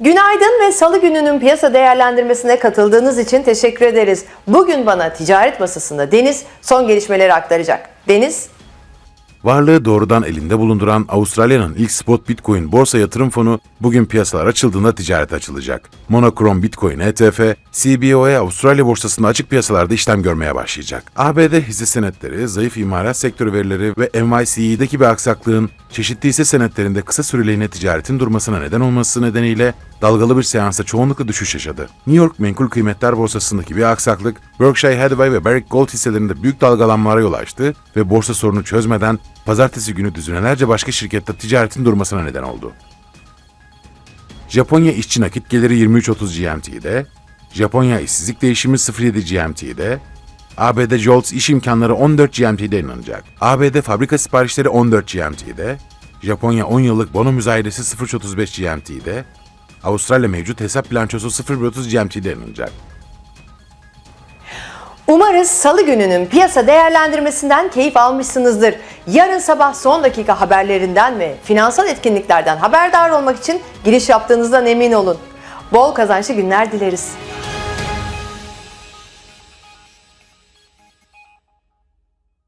Günaydın ve salı gününün piyasa değerlendirmesine katıldığınız için teşekkür ederiz. Bugün bana ticaret masasında Deniz son gelişmeleri aktaracak. Deniz, Varlığı doğrudan elinde bulunduran Avustralya'nın ilk spot Bitcoin borsa yatırım fonu bugün piyasalar açıldığında ticaret açılacak. Monokrom Bitcoin ETF, CBOE Avustralya borsasında açık piyasalarda işlem görmeye başlayacak. ABD hisse senetleri, zayıf imalat sektörü verileri ve NYSE'deki bir aksaklığın çeşitli hisse senetlerinde kısa süreliğine ticaretin durmasına neden olması nedeniyle dalgalı bir seansta çoğunlukla düşüş yaşadı. New York Menkul Kıymetler Borsası'ndaki bir aksaklık, Berkshire Hathaway ve Barrick Gold hisselerinde büyük dalgalanmalara yol açtı ve borsa sorunu çözmeden pazartesi günü düzinelerce başka şirkette ticaretin durmasına neden oldu. Japonya işçi nakit geliri 23.30 GMT'de, Japonya işsizlik değişimi 07 GMT'de, ABD JOLTS iş imkanları 14 GMT'de yayınlanacak. ABD fabrika siparişleri 14 GMT'de, Japonya 10 yıllık bono müzayedesi 0.35 GMT'de, Avustralya mevcut hesap bilançosu 0.30 GMT'de yayınlanacak. umarız salı gününün piyasa değerlendirmesinden keyif almışsınızdır. Yarın sabah son dakika haberlerinden ve finansal etkinliklerden haberdar olmak için giriş yaptığınızdan emin olun. Bol kazançlı günler dileriz.